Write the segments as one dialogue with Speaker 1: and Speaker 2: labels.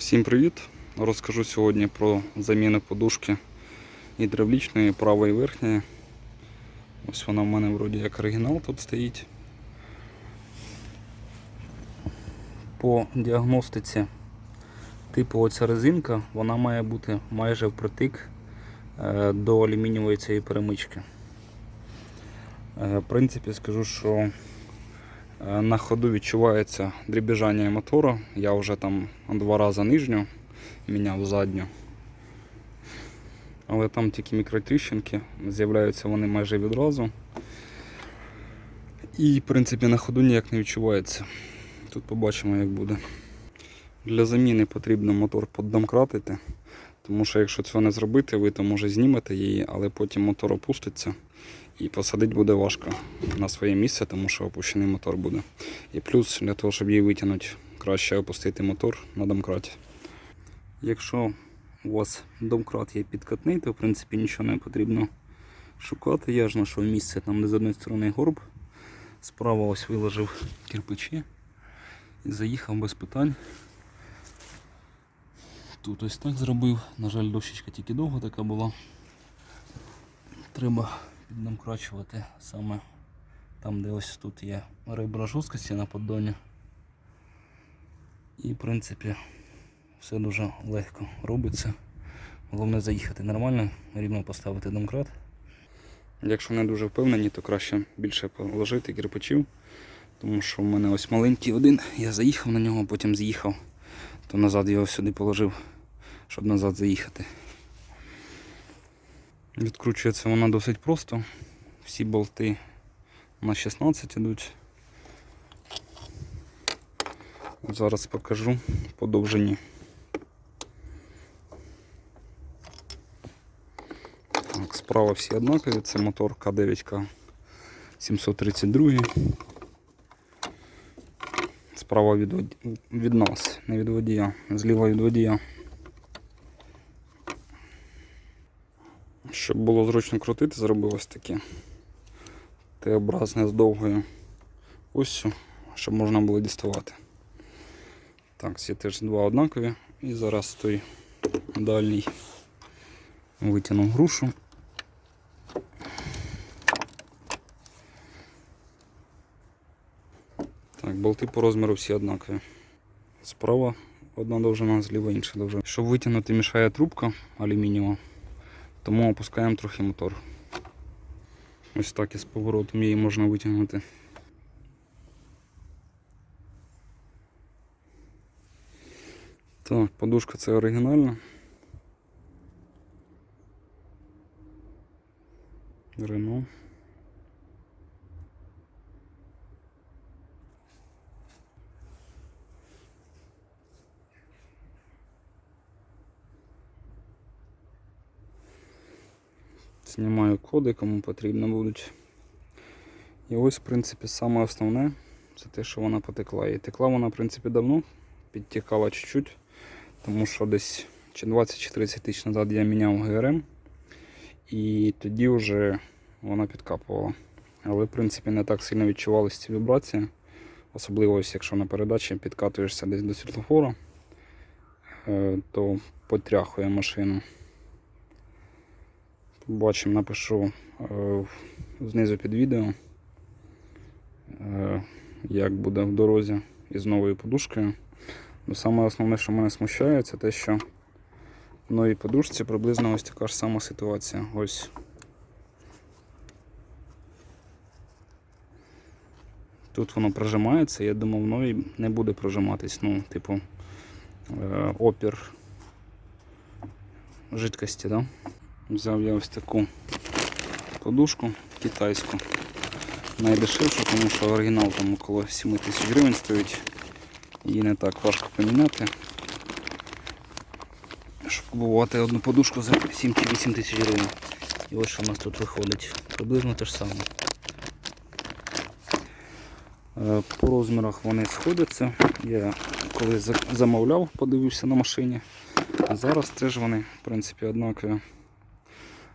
Speaker 1: Всім привіт! Розкажу сьогодні про заміну подушки гідравлічної правої верхньої. Ось вона в мене вроді як оригінал тут стоїть. По діагностиці типу оця резинка вона має бути майже впритик е, до алюмінієвої цієї перемички. Е, В принципі, скажу, що На ходу відчувається дрібіжання мотора. Я вже там два рази нижню міняв задню. Але там тільки мікротріщинки, з'являються вони майже відразу. І в принципі на ходу ніяк не відчувається. Тут побачимо як буде. Для заміни потрібно мотор поддомкратити, тому що якщо цього не зробити, ви то може знімете її, але потім мотор опуститься посадити буде важко на своє місце, тому що опущений мотор буде. І плюс для того, щоб її витягнути, краще опустити мотор на домкраті. Якщо у вас домкрат є підкатний, то в принципі нічого не потрібно шукати. Я ж знайшов місце там, де з однієї сторони горб. Справа ось виложив кирпичі і заїхав без питань. Тут ось так зробив. На жаль, дощечка тільки довго така була. Треба піднамкрачувати саме там, де ось тут є ребра жорсткості на поддоні. І в принципі все дуже легко робиться. Головне заїхати нормально, рівно поставити домкрат. Якщо не дуже впевнені, то краще більше положити кирпичів, тому що в мене ось маленький один, я заїхав на нього, потім з'їхав, то назад його сюди положив, щоб назад заїхати. Відкручується вона досить просто. Всі болти на 16 ідуть. От Зараз покажу по довжині. Так, справа всі однакові, це мотор К9К 732. Справа від, від нас, не від водія, зліва від водія. Щоб було зручно крутити, зробив ось таке Т-образне з довгою оссю, щоб можна було діставати. Так, ці теж два однакові. І зараз той дальній витягнув грушу. Так, болти по розміру всі однакові. Справа одна довжина, зліва інша довжина. Щоб витягнути мішає трубка алюмінієва, тому опускаємо трохи мотор. Ось так із поворотом її можна витягнути. Так, подушка це оригінальна. Рено. Знімаю коди, кому потрібно будуть. І ось, в принципі, саме основне це те, що вона потекла. І текла вона, в принципі, давно, підтікала чуть-чуть, тому що десь чи 20 чи 30 тисяч назад я міняв ГРМ, і тоді вже вона підкапувала. Але, в принципі, не так сильно відчувалися ці вібрації. Особливо, ось, якщо на передачі підкатуєшся десь до світлофора, е, то потряхує машину. Бачимо, напишу е, знизу під відео, е, як буде в дорозі із новою подушкою. Ну, Саме основне, що мене смущає, це те, що в новій подушці приблизно ось така ж сама ситуація. Ось. Тут воно прожимається, я думав, в новій не буде прожиматись. Ну, типу, е, опір жидкості, да? Взяв я ось таку подушку китайську. Найдешевшу, тому що оригінал там около 7 тисяч гривень стоїть. Її не так важко поміняти. Щоб купувати одну подушку за 7 чи 8 тисяч гривень. І ось що у нас тут виходить. Приблизно те ж саме. Е, По розмірах вони сходяться. Я коли замовляв, подивився на машині. А зараз теж вони, в принципі, однакові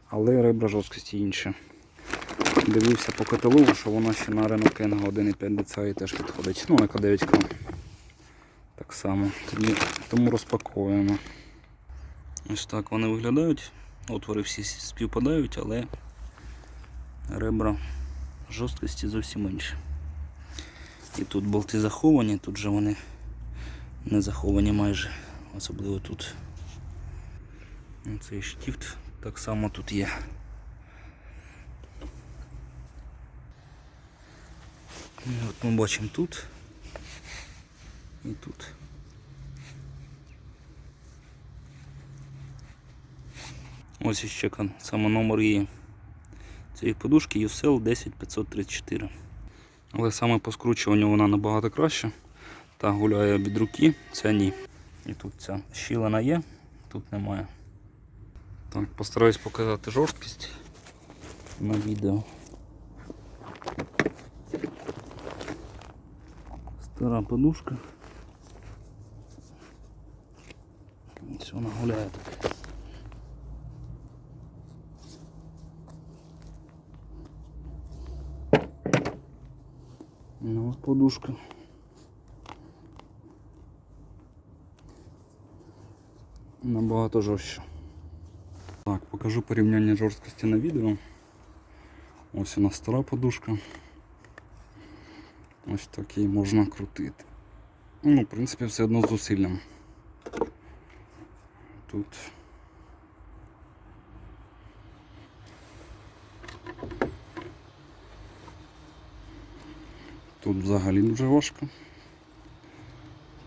Speaker 1: але ребра жорсткості інші. Дивився по каталогу, що вона ще на Renault Kangoo 1.5 DCI теж підходить. Ну, на К9К. Так само. Тоді, тому розпаковуємо. Ось так вони виглядають. Отвори всі співпадають, але ребра жорсткості зовсім інші. І тут болти заховані, тут же вони не заховані майже, особливо тут. Цей штифт так само тут є. І от ми бачимо тут і тут. Ось іще саме номер її цієї подушки USL 10534. Але саме по скручуванню вона набагато краще. Та гуляє від руки, ця ні. І тут ця щілина є, тут немає. Так, постараюсь показати жорсткість на відео. Стара подушка. Ось вона гуляє так. Ну, от подушка. Набагато жорстче. Покажу порівняння жорсткості на відео. Ось у нас стара подушка. Ось так її можна крутити. Ну, в принципі, все одно з зусиллям. Тут. Тут взагалі дуже важко.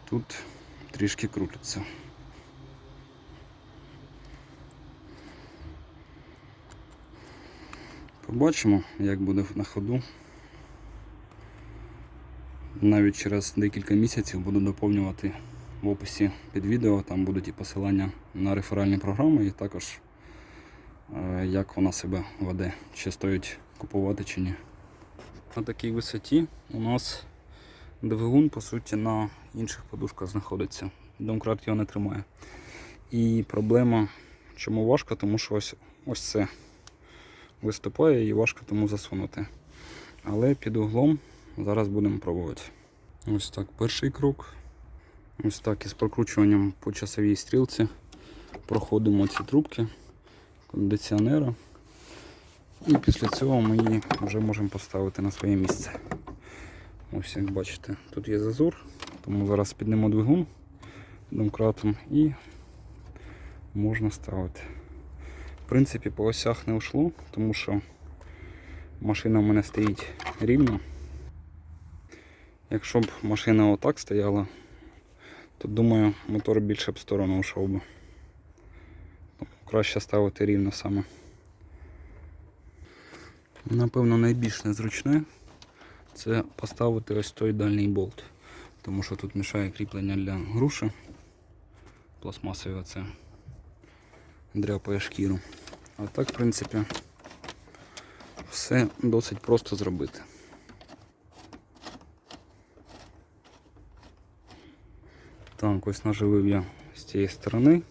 Speaker 1: Тут трішки крутиться. Побачимо, як буде на ходу. Навіть через декілька місяців буду доповнювати в описі під відео, там будуть і посилання на реферальні програми, і також е, як вона себе веде, чи стоїть купувати чи ні. На такій висоті у нас двигун, по суті, на інших подушках знаходиться. Домкрат його не тримає. І проблема, чому важко, тому що ось, ось це виступає і важко тому засунути. Але під углом зараз будемо пробувати. Ось так перший крок. Ось так із прокручуванням по часовій стрілці проходимо ці трубки кондиціонера. І після цього ми її вже можемо поставити на своє місце. Ось як бачите, тут є зазор, тому зараз піднемо двигун домкратом і можна ставити. В принципі, по осях не йшло, тому що машина в мене стоїть рівно. Якщо б машина отак стояла, то думаю, мотор більше б в сторону йшов би. Тому Краще ставити рівно саме. Напевно, найбільш незручне це поставити ось той дальній болт. Тому що тут мішає кріплення для груші. Пластмасове оце дряпає шкіру. А так, в принципі, все досить просто зробити. Так, ось наживив я з цієї сторони.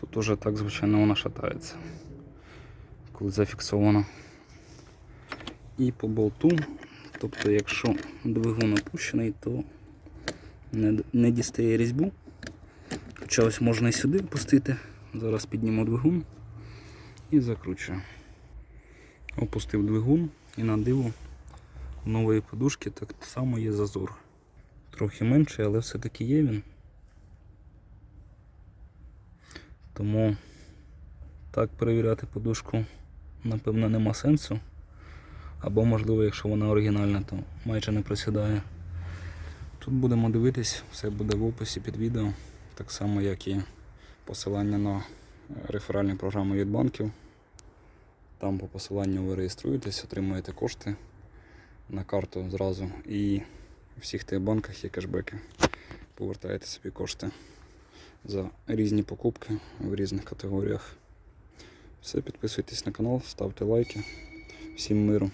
Speaker 1: Тут уже так, звичайно, вона шатається, коли зафіксовано. І по болту, тобто якщо двигун опущений, то не, не дістає різьбу. Хоча ось можна і сюди опустити. Зараз підніму двигун і закручую. Опустив двигун і на диво нової подушки так само є зазор. Трохи менший, але все-таки є він. Тому так перевіряти подушку напевно нема сенсу. Або можливо, якщо вона оригінальна, то майже не просідає. Тут будемо дивитись, все буде в описі під відео, так само як і посилання на реферальні програми від банків. Там по посиланню ви реєструєтесь, отримуєте кошти на карту зразу і у всіх тих банках є кешбеки. Повертаєте собі кошти за різні покупки в різних категоріях. Все, підписуйтесь на канал, ставте лайки. Всім миру.